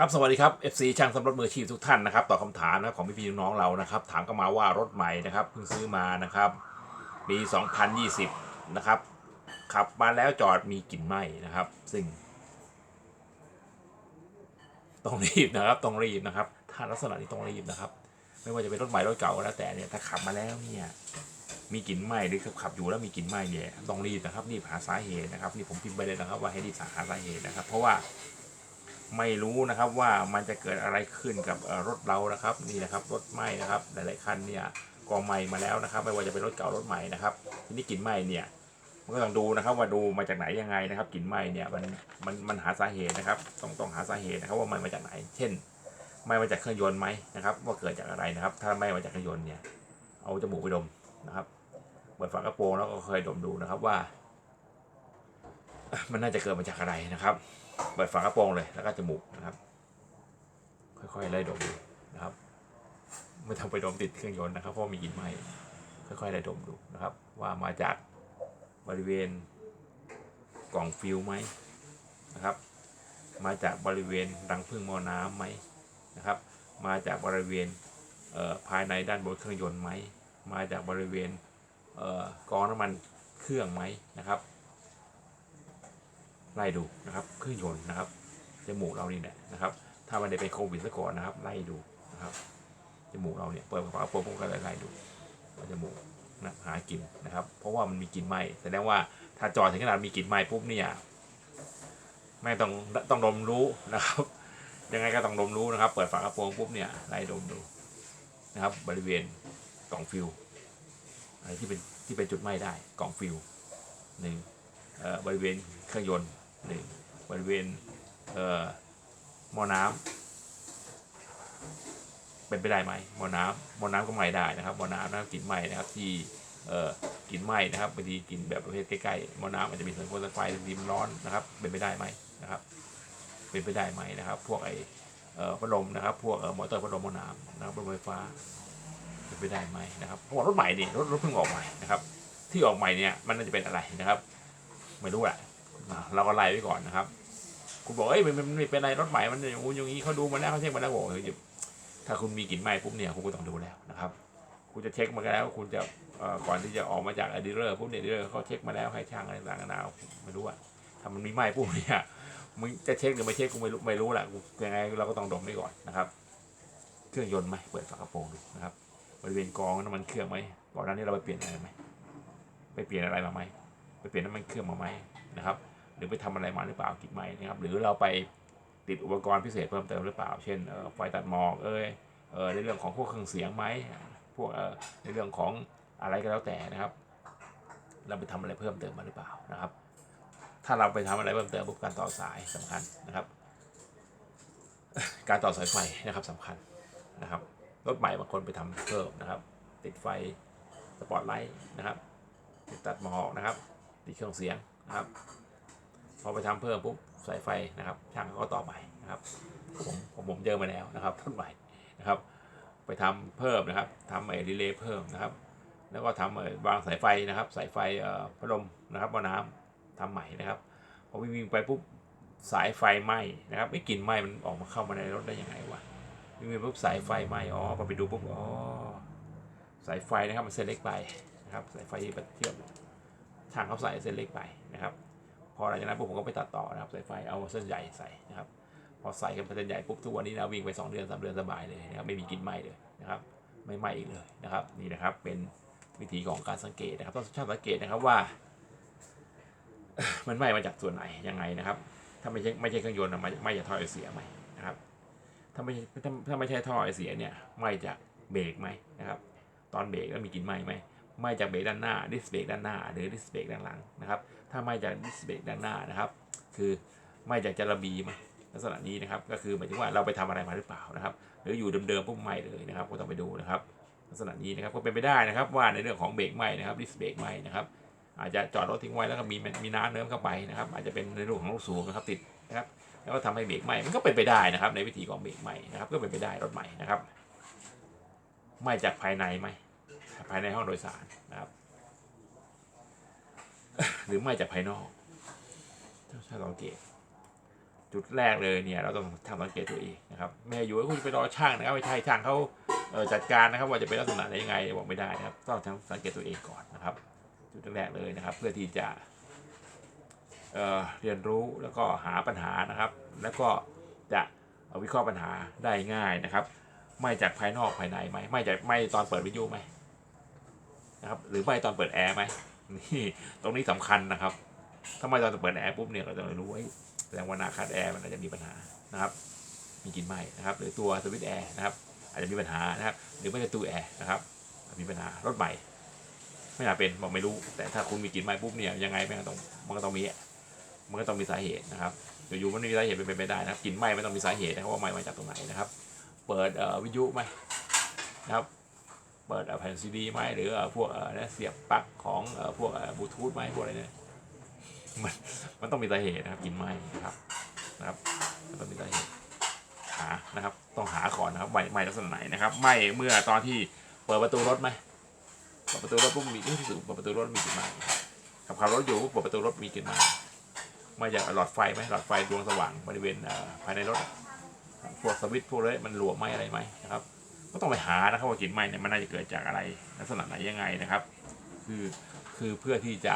ครับสวัสดีครับ FC ช่างสำรถมือชีพทุกท่านนะครับตอบคำถามนะครับของพี่พี่น้องเรานะครับ ถามก็มาว่ารถใหม่นะครับเพิ่งซื้อมานะครับปี2020 นะครับขับมาแล้วจอดมีกลิ่นไหม้นะครับ ซึ่งต้องรีบนะครับต้องรีบนะครับ ถ้าลักษณะนี้ต้องรีบนะครับ ไม่ว่าจะเป็นรถใหม่รถเก่าก็แล้วแต่เนี่ยถ้าขับมาแล้วเนี่ยมีกลิ่นไหม้หรือขับอยู่แล้วมีกลิ่นไหม้เนี่ยต้องรีบนะครับรีบหาสาเหตุนะครับนี่ผมพิมพ์ไปเลยนะครับ ว่าให้รีบหาสาเหตุนะครับ เพราะว่า ไม่รู้นะครับว่ามันจะเกิดอะไรขึ้นกับรถเรานะครับนี่นะครับรถไหม้นะครับหลายๆคันเนี่ยกองไหม้มาแล้วนะครับ ไม่ว่าจะเป็นรถเก่ารถใหม่นะครับทีนี้กลิ่นไหม้เนี่ยมันก็ต้องดูนะครับว่าดูมาจากไหนยังไงนะครับกลิ่นไหม้เนี่ยมันมันมันหาสาเหตุนะครับ ต้องต้องหาสาเหตุนะครับว่ามันมาจากไหน เช่นไหม้มาจากเครื่องยนต์ไหมนะครับ ว่าเกิดจากอะไรนะครับ ถ้าไหม้มาจากเครื่องยนต์เนี่ยเอาจมูกไปดมนะครับเปิดฝากระโปรงแล้วก็เคยดมดูนะครับว่า มันน่าจะเกิดมาจากอะไรนะครับ เปิดฝากระโปรงเลยแล้วก็จมูกนะครับ ค่อยๆไล่ดมดูนะครับไม่ต้องไปดมติดเครื่องยนต์นะครับ เพราะมีกลิ่นไหม้ค่อยๆไล่ดมดูนะครับ ว่ามาจากบริเวณกล่องฟิวไหมนะครับ มาจากบริเวณรังพึ่งมอน้ำไหมนะครับ มาจากบริเวณเภายในด้านบนเครื่องยนต์ไหมมาจากบริเวณเอ่อกองน้ำมันเครื่องไหมนะครับ ไล่ดูนะครับเครื่องยนต์นะครับจมูกเรานี่แหละนะครับ ถ้ามันได้เป็นโควิดซะก่อนนะครับ ไล่ดูนะครับจมูกเราเนี่ยเปิดฝากระโปรงผมก็ไล่ดูว่าจมูกนะหากินนะครับ เพราะว่ามันมีกลิ่นไหม้แสดงว่าถ้าจอดถึงขนาดมีกลิ่นไหม้ปุ๊บเนี่ยไม่ต้องต้องดมรู้นะครับ ยังไงก็ต้องดมรู้นะครับ เปิดฝากระโปรงปุ๊บเนี่ยไล่ดมดูนะครับ บริเวณกล่องฟิวอะไรที่เป็นที่เป็นจุดไหม้ได้กล่องฟิวหนึ่งเอ่อบริเวณเครื่องยนต์ นึ่งบริเวณเอ่อหม้อน้ำเป็นไปได้ไหมหม้อน้ำหม้อน้ำก็ไหม้ได้นะครับหม้อน้ำนะครับกลิ่นไหม้นะครับที่เอ่อกลิ่นไหม้นะครับบางทีกลิ่นแบบประเภทใกล้ๆหม้อน้ำอาจจะมีสัญญาณไฟริมร้อนนะครับ เป็นไปได้ไหมนะครับ เป็นไปได้ไหมนะครับ พวกไอเอ่อพัดลมนะครับ พวกเอ่อมอเตอร์พัดลมมอน้ำนะครับพัดลมไฟฟ้าเป็นไปได้ไหมนะครับเพราะรถใหม่นี่รถรถเพิ่งออกใหม่นะครับ ที่ออกใหม่เนี่ยมันน่าจะเป็นอะไรนะครับ ไม่รู้แหละ เราก็ไล่ไว้ก่อนนะครับคุณบอกเอ้ยมันมันไม่เป็นไรรถใหม่มันอย่างงู้นอย่างนี้เขาดูมาแล้วเขาเช็คมาแล้วบอกเฮ้ยถ้าคุณมีกลิ่นไหม้ปุ๊บเนี่ยคุณก็ต้องดูแล้วนะครับ คุณจะเช็คมาแล้วคุณจะก่อนที่จะออกมาจากอดีเลอร์ปุ๊บเนี่ยดีเลอร์เขาเช็คมาแล้วให้ช่างอะไรต่างๆนานาไม่รู้อะถ้ามันมีไหม้ปุ๊บเนี่ยมึงจะเช็คหรือไม่เช็คกูไม่รู้ไม่รู้แหละยังไงเราก็ต้องดมไว้ก่อนนะครับ เครื่องยนต์ไหมเปิดฝากระโปรงดูนะครับบริเวณกองน้ำมันเครื่องไหมก่อนหน้านี้เราไปเปลี่ยนอะไรไหมไปเปลี่ยนอะไรมาไหมไปเปลี่ยนน้ำมันเครื่องมาไหมนะครับ หรือไปทำอะไรมาหรือเปล่ากิดไหมนะครับหรือเราไปติดอุปกรณ์พิเศษเพิ่มเติมหรือเปล่า เช่นไฟตัดหมอกเอ้ยเออในเรื่องของพวกเครื่องเสียงไหมพวกในเรื่องของอะไรก็แล้วแต่นะครับ เราไปทำอะไรเพิ่มเติมมาหรือเปล่านะครับ ถ้าเราไปทำอะไรเพิ่มเติมปุ๊บการต่อสายสำคัญนะครับ การต่อสายไฟนะครับสำคัญนะครับรถใหม่บางคนไปทำเพิ่มนะครับ ติดไฟสปอตไลท์นะครับติดตัดหมอกนะครับติดเครื่องเสียงนะครับ พอไปทำเพิ่มปุ๊บสายไฟนะครับ ช่างเขาก็ต่อใหม่นะครับผมผมผมเจอมาแล้วนะครับรถใหม่นะครับ ไปทำเพิ่มนะครับทำไอ้รีเลย์เพิ่มนะครับ แล้วก็ทำไอ้วางสายไฟนะครับ สายไฟเอ่อพัดลมนะครับหม้อน้ำทำใหม่นะครับพอวิ่งไปปุ๊บสายไฟไหม้นะครับไม่กลิ่นไหม้มันออกมาเข้ามาในรถได้ยังไงวะวิ่งไปปุ๊บสายไฟไหม้อ๋อพอไปดูปุ๊บอ๋อสายไฟนะครับมันเส้นเล็กไปนะครับสายไฟที่เทียบช่างเขาใส่เส้นเล็กไปนะครับ พอหลังจากนั้นผมก็ไปตัดต่อนะครับสายไฟเอาเส้นใหญ่ใส่นะครับ พอใส่กันเส้นใหญ่ปุ๊บทุกวันนี้นะวิ่งไปสองเดือนสามเดือนสบายเลยนะครับไม่มีกินไหมเลยนะครับไม่ไหมอีกเลยนะครับนี่นะครับเป็นวิธีของการสังเกตนะครับต้องช่างสังเกตนะครับว่า มันไหมมาจากส่วนไหนยังไงนะครับ ถ้าไม่ใช่ไม่ใช่เครื่องยนต์นะมันไหมจากท่อไอเสียไหมนะครับถ้าไม่ถ้าถ้าไม่ใช่ท่อไอเสียเนี่ยไหมจากเบรกไหมนะครับ ตอนเบรกแล้วมีกินไหมไหม ไม้จากเบรกด้านหน้าดิสเบรกด้านหน้าหรือดิสเบรกด้านหลังนะครับถ้าไม้จากดิสเบรกด้านหน้านะครับ คือไม้จากจาระบีไหมลักษณะนี้นะครับก็คือหมายถึงว่าเราไปทำอะไรมาหรือเปล่านะครับ หรืออยู่เดิมๆปุ๊บไหม้เลยนะครับ ก็ต้องไปดูนะครับ ลักษณะนี้นะครับก็เป็นไปได้นะครับ ว่าในเรื่องของเบรกไหม้นะครับดิสเบรกไหม้นะครับอาจจะจอดรถทิ้งไว้แล้วก็มีมีน้ำเนิ้มเข้าไปนะครับ อาจจะเป็นในเรื่องของลูกสูบนะครับติดนะครับแล้วก็ทำให้เบรกไหม้มันก็เป็นไปได้นะครับ ในวิธีของเบรกไหม้นะครับ ก็เป็นไปได้รถใหม่นะครับไหมจากภายในไหม ภายในห้องโดยสารนะครับ หรือไม้จากภายนอกถ้าสังเกตจุดแรกเลยเนี่ยเราต้องทำสังเกตตัวเองนะครับไม่อยู่ว่าคุณไปรอช่างนะครับไม่ใช่ช่างเขาเจัดการนะครับว่าจะเป็นลักษณะไหนยังไงบอกไม่ได้นะครับ ต้องทำสังเกตตัวเองก่อนนะครับ จุดแรกเลยนะครับ เพื่อที่จะเเรียนรู้แล้วก็หาปัญหานะครับ แล้วก็จะวิเคราะห์ปัญหาได้ง่ายนะครับ ไม่จากภายนอกภายในไหมไม่จากไม่ตอนเปิดวิทยุไหม นะครับหรือไม่ตอนเปิดแอร์ไหมนี่ตรงนี้สำคัญนะครับถ้าไม่ตอนเปิดแอร์ปุ๊บเนี่ยเราจะรู้ว่าแสดงว่าหนาคาดแอร์มันอาจจะมีปัญหานะครับ มีกลิ่นไหม้นะครับ หรือตัวสวิตช์แอร์นะครับ อาจจะมีปัญหานะครับ หรือไม่ก็ตู้แอร์นะครับมีปัญหารถใหม่ ไม่น่าเป็นบอกไม่รู้ แต่ถ้าคุณมีกลิ่นไหม้ปุ๊บเนี่ยยังไงมันก็ต้องมันก็ต้องมีมันก็ต้องมีสาเหตุนะครับอยู่ๆมันไม่มีสาเหตุเป็นไปไม่ได้นะครับกลิ่นไหม้ไม่ต้องมีสาเหตุนะครับว่าไหม้มาจากตรงไหนนะครับ เปิดวิทยุไหมนะครับ เปิดแผ่นซีดีไหมหรือพวกเนี่ยเสียบปลั๊กของพวกบลูทูธไหมพวกอะไรเนี่ยมันมันต้องมีสาเหตุนะครับกินไหมครับนะครับต้องมีสาเหตุหานะครับ ต้องหาก่อนนะครับไหมไหม้ลักษณะไหนนะครับไหมเมื่อตอนที่เปิดประตูรถไหมเปิดประตูรถปุ๊บมีที่สุดเปิดประตูรถมีกลิ่นไหมขับขับรถอยู่ปุ๊บเปิดประตูรถมีกลิ่นไหมมาจากหลอดไฟไหมหลอดไฟดวงสว่างบริเวณภายในรถพวกสวิตช์พวกเลยมันหลวมไหมอะไรไหมนะครับ ก็ต้องไปหานะครับว่ากลิ่นไหม้เนี่ยมันน่าจะเกิดจากอะไรลักษณะไหนยังไงนะครับ คือคือเพื่อที่จะ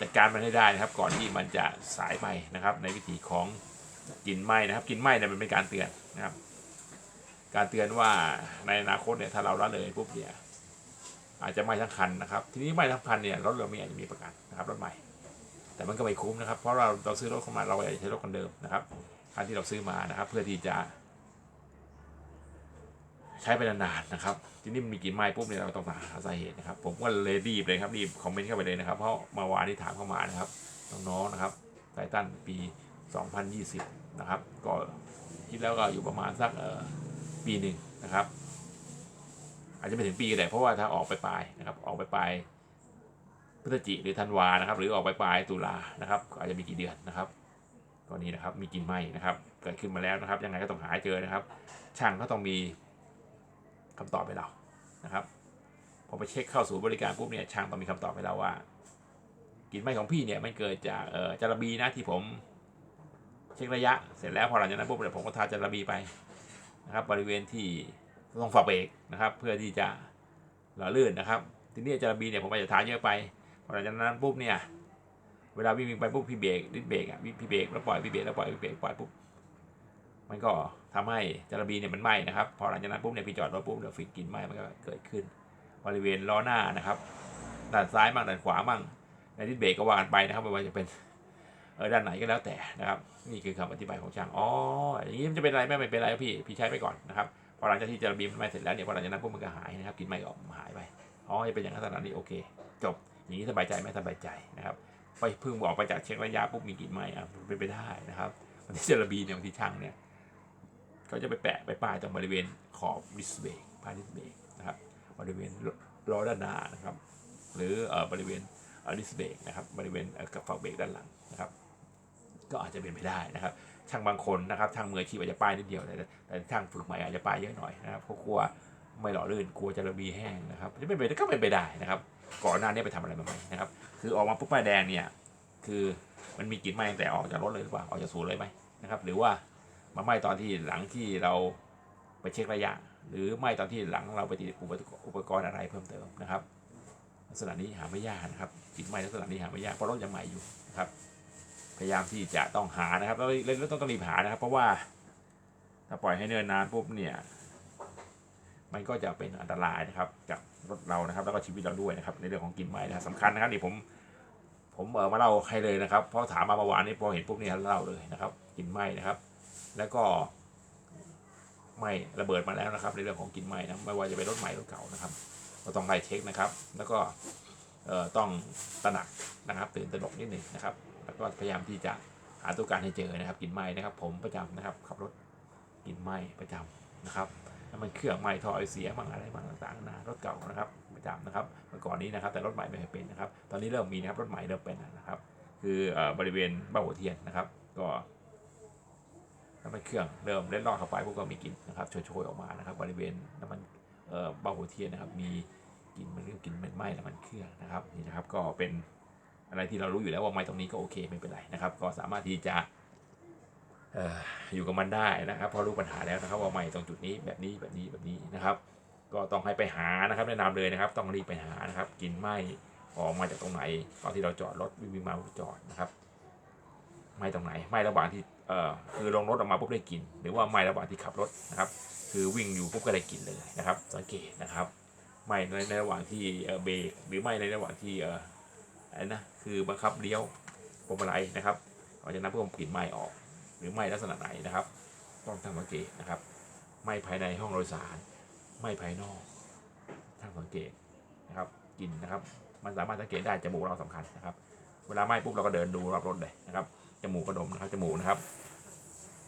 จัดการมันให้ได้นะครับ ก่อนที่มันจะสายไปนะครับ ในวิธีของกลิ่นไหม้นะครับกลิ่นไหม้เนี่ยมันเป็นการเตือนนะครับ การเตือนว่าในอนาคตเนี่ยถ้าเราละเลยปุ๊บเนี่ยอาจจะไหม้ทั้งคันนะครับทีนี้ไหม้ทั้งคันเนี่ยรถเราไม่อาจจะมีประกันนะครับรถใหม่แต่มันก็ไม่คุ้มนะครับ เพราะเราเราซื้อรถเข้ามาเราอยากจะใช้รถคันเดิมนะครับคันที่เราซื้อมานะครับ เพื่อที่จะ ใช้ไปนานๆนะครับ ทีนี้มันมีกลิ่นไหม้ปุ๊บเนี่ยเราต้องหาสาเหตุนะครับ ผมก็เลยรีบเลยครับรีบคอมเมนต์เข้าไปเลยนะครับ เพราะมาวานที่ถามเข้ามานะครับน้องๆนะครับไททันปี 2020 นะครับ ก็คิดแล้วก็อยู่ประมาณสักปีหนึ่งนะครับ อาจจะไม่ถึงปีก็ได้เพราะว่าถ้าออกไปปลายนะครับ ออกไปปลายพฤศจิหรือธันวานะครับ หรือออกไปปลายตุลานะครับ อาจจะมีกี่เดือนนะครับตัวนี้นะครับมีกินไหม้นะครับ เกิดขึ้นมาแล้วนะครับ ยังไงก็ต้องหาเจอนะครับ ช่างก็ต้องมี คำตอบให้เรานะครับพอไปเช็คเข้าสู่บริการปุ๊บเนี่ยช่างต้องมีคำตอบให้เราว่ากลิ่นไหม้ของพี่เนี่ยมันเกิดจากเอ่อจาระบีนะที่ผมเช็คระยะเสร็จแล้วพอหลังจากนั้นปุ๊บเนี่ยผมก็ทาจาระบีไปนะครับ บริเวณที่ตรงฝาเบรกนะครับ เพื่อที่จะหล่อลื่นนะครับ ทีนี้จาระบีเนี่ยผมอาจจะทาเยอะไปพอหลังจากนั้นปุ๊บเนี่ยเวลาวิ่งไปปุ๊บพี่เบรกดิสเบรกอะพี่เบรกแล้วปล่อยพี่เบรกแล้วปล่อยพี่เบรกปล่อยปุ๊บ มันก็ทำให้จารบีเนี่ยมันไหม้นะครับ พอหลังจากนั้นปุ๊บเนี่ยพี่จอดรถปุ๊บเดี๋ยวฟิกกลินไหม้มันก็เกิดขึ้น บริเวณล้อหน้านะครับด้านซ้ายมั่งด้านขวามั่งในดิสเบรกก็ว่ากันไปนะครับไม่ว่าจะเป็นเออด้านไหนก็แล้วแต่นะครับ นี่คือคำอธิบายของช่างอ๋ออย่างนี้มันจะเป็นอะไรไม่เป็นไรพี่พี่ใช้ไปก่อนนะครับพอหลังจากที่จารบีมันไหม้เสร็จแล้วเนี่ยพอหลังจากนั้นปุ๊บมันก็หายนะครับกินไหม้ก็ออกหายไปอ๋อจะเป็นอย่างนั้นขนาดนี้โอเค จบอย่างนี้สบายใจไหมสบายใจนะครับไปพิ่งบอกไปจากเช็คระยะปุ๊บมีกลิ่นไหม้อะเป็นไปได้นะครับที่เจลบีเนี่ยบางทีช่างเนี่ย เขาจะไปแปะไปป้ายตรงบริเวณขอบดิสเบรกพาดิสเบรกนะครับบริเวณล้อด้านหน้านะครับ หรือเอ่อบริเวณดิสเบรกนะครับบริเวณกับฝักเบรกด้านหลังนะครับ ก็อาจจะเป็นไปได้นะครับ ช่างบางคนนะครับช่างมืออาชีพอาจจะป้ายนิดเดียวแต่แต่ช่างฝึกใหม่อาจจะป้ายเยอะหน่อยนะครับเพราะกลัวไม่หล่อลื่นกลัวจะระบีแห้งนะครับจะไม่เป็นก็เป็นไปได้นะครับ ก่อนหน้านี้ไปทำอะไรมาไหมนะครับ คือออกมาปุ๊บป้ายแดงเนี่ยคือมันมีกลิ่นไหม้แต่ออกจากรถเลยหรือเปล่าออกจากศูนย์เลยไหมนะครับ หรือว่า มาไหม้ตอนที่หลังที่เราไปเช็คระยะ หรือไหม้ตอนที่หลังเราไปติดอุปกรณ์อะไรเพิ่มเติมนะครับลักษณะนี้หาไม่ยากนะครับกลิ่นไหม้ลักษณะนี้หาไม่ยากเพราะรถยังใหม่อยู่นะครับ พยายามที่จะต้องหานะครับแล้วต้องต้องรีบหานะครับ เพราะว่าถ้าปล่อยให้เนิ่นนานปุ๊บเนี่ยมันก็จะเป็นอันตรายนะครับกับรถเรานะครับ แล้วก็ชีวิตเราด้วยนะครับ ในเรื่องของกลิ่นไหม้นะครับสำคัญนะครับนี่ผมผมเออมาเล่าให้เลยนะครับเพราะถามมาเมื่อวานนี้พอเห็นปุ๊บเนี่ยเล่าเลยนะครับกลิ่นไหม้นะครับ แล้วก็ไหม้ระเบิดมาแล้วนะครับ ในเรื่องของกินไหม้นะไม่ว่าจะเป็นรถใหม่รถเก่านะครับก็ต้องไล่เช็คนะครับ แล้วก็ต้องตระหนักนะครับ ตื่นตระหนกนิดหนึ่งนะครับ แล้วก็พยายามที่จะหาตัวการให้เจอนะครับ กินไหม้นะครับ ผมประจำนะครับขับรถกินไหม้ประจำนะครับน้ำมันเครื่องไหม้ท่อไอเสียบ้างอะไรบ้างต่างๆนารถเก่านะครับประจำนะครับเมื่อก่อนนี้นะครับ แต่รถใหม่ไม่เคยเป็นนะครับ ตอนนี้เริ่มมีนะครับรถใหม่เริ่มเป็นนะครับ คือเอ่อบริเวณบ้าหัวเทียนนะครับ ก็ น้ำมันเครื่องเริ่มเล่นรอดเข้าไปพวกก็มีกลิ่นนะครับโชยๆออกมานะครับบริเวณน้ำมันเอ่อบ้าหัวเทียนนะครับมีกลิ่นมันเรียกกลิ่นม็นไหม้น้ำมันเครื่องนะครับนี่นะครับก็เป็นอะไรที่เรารู้อยู่แล้วว่าไม้ตรงนี้ก็โอเคไม่เป็นไรนะครับ ก็สามารถที่จะอยู่กับมันได้นะครับพอรู้ปัญหาแล้วนะครับ ว่าไม่ตรงจุดนี้แบบนี้แบบนี้แบบนี้นะครับ ก็ต้องให้ไปหานะครับแนะนำเลยนะครับ ต้องรีบไปหานะครับกินไหมออกมาจากตรงไหนตอนที่เราจอดรถวิ่งมาจอดนะครับ ไหมตรงไหนไหมระหว่างที่เอ่อคือลงรถออกมาปุ๊บได้กลินหรือว่าไหมระหว่างที่ขับรถนะครับ คือวิ่งอยู่ปุ๊บก็ได้กลินเลยนะครับ สังเกตนะครับไหมในในระหว่างที่เบรกหรือไหมในระหว่างที่เอ่ออะไรนะคือบังคับเลี้ยวพวงมาลัยนะครับหลังจากนั้นเพื่อกลิ่นไหมออก หรือไหมลักษณะไหนนะครับ ต้องทำสังเกตนะครับไหมภายในห้องโดยสารไหมภายนอกทางสังเกตนะครับกลิ่นนะครับ มันสามารถสังเกตได้จมูกเราสำคัญนะครับ เวลาไหม้ปุ๊บเราก็เดินดูรอบรถเลยนะครับ จมูกก็ดมนะครับจมูกนะครับ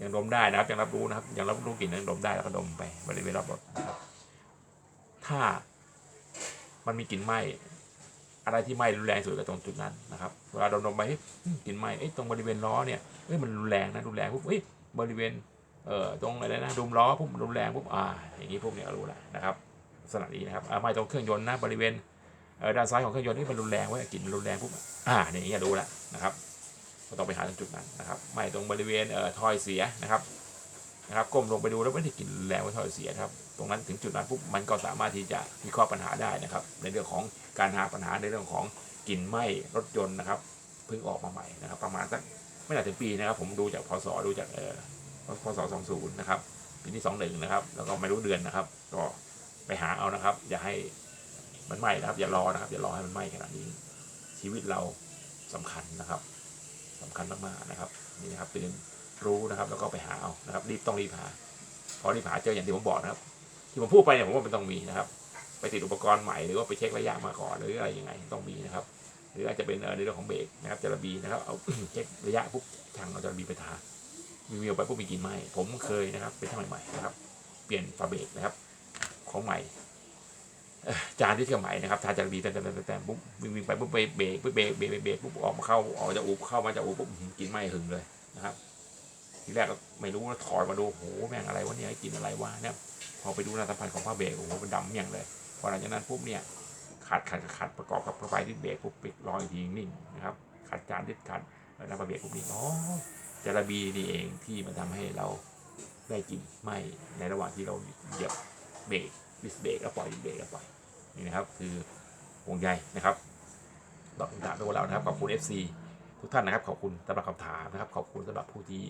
ยังดมได้นะครับ ยังรับรู้นะครับ ยังรับรู้กลิ่นยังดมได้แล้วก็ดมไปบริเวณรอบรถนะครับ ถ้ามันมีกลิ่นไหม้อะไรที่ไหม้รุนแรงสุดก็ตรงจุดนั้นนะครับเวลาดมดมไปกลิ่นไหม้ตรงบริเวณล้อเนี่ยเฮ้ยมันรุนแรงนะรุนแรงปุ๊บเฮ้ยบริเวณเอ่อตรงอะไรนะดุมล้อปุ๊บรุนแรงปุ๊บอ่าอย่างนี้พวกเนี้ยรู้แล้วนะครับลักษณะนี้นะครับไหม้ตรงเครื่องยนต์นะบริเวณด้านซ้ายของเครื่องยนต์นี่มันรุนแรงเว้กลิ่นมันรุนแรงปุ๊บอ่าอย่างนี้รู้แล้วนะครับ ก็ต้องไปหาตรงจุดนั้นนะครับไม่ตรงบริเวณเอ่อทอยเสียนะครับนะครับก้มลงไปดูแล้วไม่ได้กลิ่นแรงว่าทอยเสียครับตรงนั้นถึงจุดนั้นปุ๊บมันก็สามารถที่จะวิเคราะห์ปัญหาได้นะครับ ในเรื่องของการหาปัญหาในเรื่องของกลิ่นไหม้รถยนต์นะครับเพิ่งออกมาใหม่นะครับ ประมาณสักไม่น่าถึงปีนะครับผมดูจากพศดูจากเอ่อพศ20นย์นะครับปีที่21นะครับ แล้วก็ไม่รู้เดือนนะครับ ก็ไปหาเอานะครับ อย่าให้มันไหม้นะครับ อย่ารอนะครับ อย่ารอให้มันไหม้ขนาดนี้ ชีวิตเราสำคัญนะครับ สำคัญมากๆนะครับนี่นะครับตื่นรู้นะครับแล้วก็ไปหาเอานะครับ รีบต้องรีบหา พอรีบหาเจออย่างที่ผมบอกนะครับ ที่ผมพูดไปเนี่ยผมว่ามันต้องมีนะครับ ไปติดอุปกรณ์ใหม่หรือว่าไปเช็คระยะมาก่อนหรืออะไรยังไงต้องมีนะครับ หรืออาจจะเป็นในเรื่องของเบรกนะครับจะระบีนะครับเอาเช็คระยะปุ๊บช่างเอาจะระบีไปทามีวิวไปปุ๊บมีกินไหมผมเคยนะครับเป็นช่างใหม่ๆนะครับ เปลี่ยนฝาเบรกนะครับ ของใหม่ จานที่เชื่อมใหม่นะครับทานจารบีแต่แต่แต่แต่ปุ๊บวิ่งวิ่งไปปุ๊บไปเบรกปุ๊บเบรกเบรกเบรกปุ๊บออกมาเข้าออกจากอู่เข้ามาจากอู่ปุ๊บกินไม้หึงเลยนะครับ ทีแรกก็ไม่รู้ว่าถอดมาดูโหแม่งอะไรวะเนี่ยกินอะไรวะเนี่ยพอไปดูหน้าสัมพันธ์ของผ้าเบรกโอ้โหมันดำเมี่ยงเลยพอหลังจากนั้นปุ๊บเนี่ยขัดขัดขัดประกอบกับผ้าใบที่เบรกปุ๊บปิดรอยอีกทีนิ่งนะครับขัดจานที่ขัดเออหน้าผ้าเบรกปุ๊บนี่อ๋อจารบีนี่เองที่มันทำให้เราได้กินไหมในระหว่างที่เราเหยียบเบรกดิสเบรกแล้วปล่อยเบรกแล้วปล่อย นี่นะครับคือวงใยนะครับตอบคำถามด้วยเรานะครับขอบคุณ FC ทุกท่านนะครับขอบคุณสำหรับคำถามนะครับ ขอบคุณสำหรับผู้ที่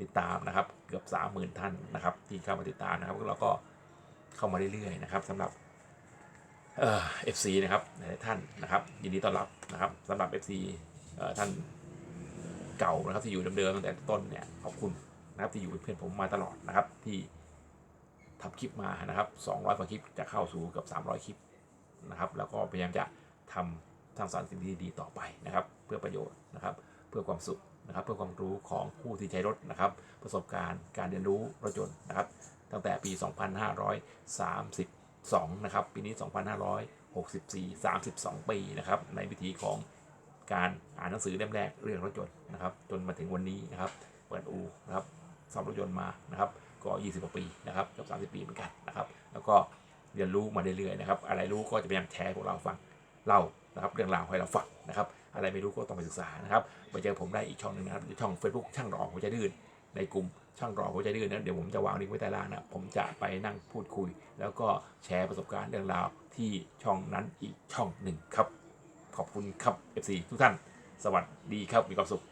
ติดตามนะครับ เกือบ 30,000 ท่านนะครับ ที่เข้ามาติดตามนะครับแล้วก็เข้ามาเรื่อยๆนะครับสำหรับเอ่อ FC นะครับหลายๆท่านนะครับยินดีต้อนรับนะครับสำหรับ FC เอ่อท่านเก่านะครับที่อยู่เดิมๆตั้งแต่ต้นเนี่ยขอบคุณนะครับที่อยู่เป็นเพื่อนผมมาตลอดนะครับที่ทำคลิปมานะครับ200กว่าคลิปจะเข้าสู่เกับ300 คลิป นะครับ แล้วก็พยายามจะทำสร้างสรรค์สิ่งที่ดีๆต่อไปนะครับ เพื่อประโยชน์นะครับ เพื่อความสุขนะครับ เพื่อความรู้ของผู้ที่ใช้รถนะครับ ประสบการณ์การเรียนรู้รถยนต์นะครับ ตั้งแต่ปี 2532 นะครับ ปีนี้ 2564 32 ปีนะครับ ในวิธีของการอ่านหนังสือเล่มแรกเรื่องรถยนต์นะครับ จนมาถึงวันนี้นะครับเปิดอูนะครับสอบรถยนต์มานะครับ ก็ 20 กว่าปีนะครับเกือบ30 ปีเหมือนกันนะครับ แล้วก็ เรียนรู้มาเรื่อยๆนะครับ อะไรรู้ก็จะพยายามแชร์พวกเราฟังเล่านะครับเรื่องราวให้เราฟังนะครับ อะไรไม่รู้ก็ต้องไปศึกษานะครับไปเจอผมได้อีกช่องหนึ่งนะครับช่อง Facebook ช่างรอหัวใจดื้นในกลุ่มช่างรอหัวใจดื้นนะเดี๋ยวผมจะวางลิงก์ไว้ใต้ล่างนะผมจะไปนั่งพูดคุย แล้วก็แชร์ประสบการณ์เรื่องราวที่ช่องนั้นอีกช่องหนึ่งครับ ขอบคุณครับ FC ทุกท่าน สวัสดีครับมีความสุข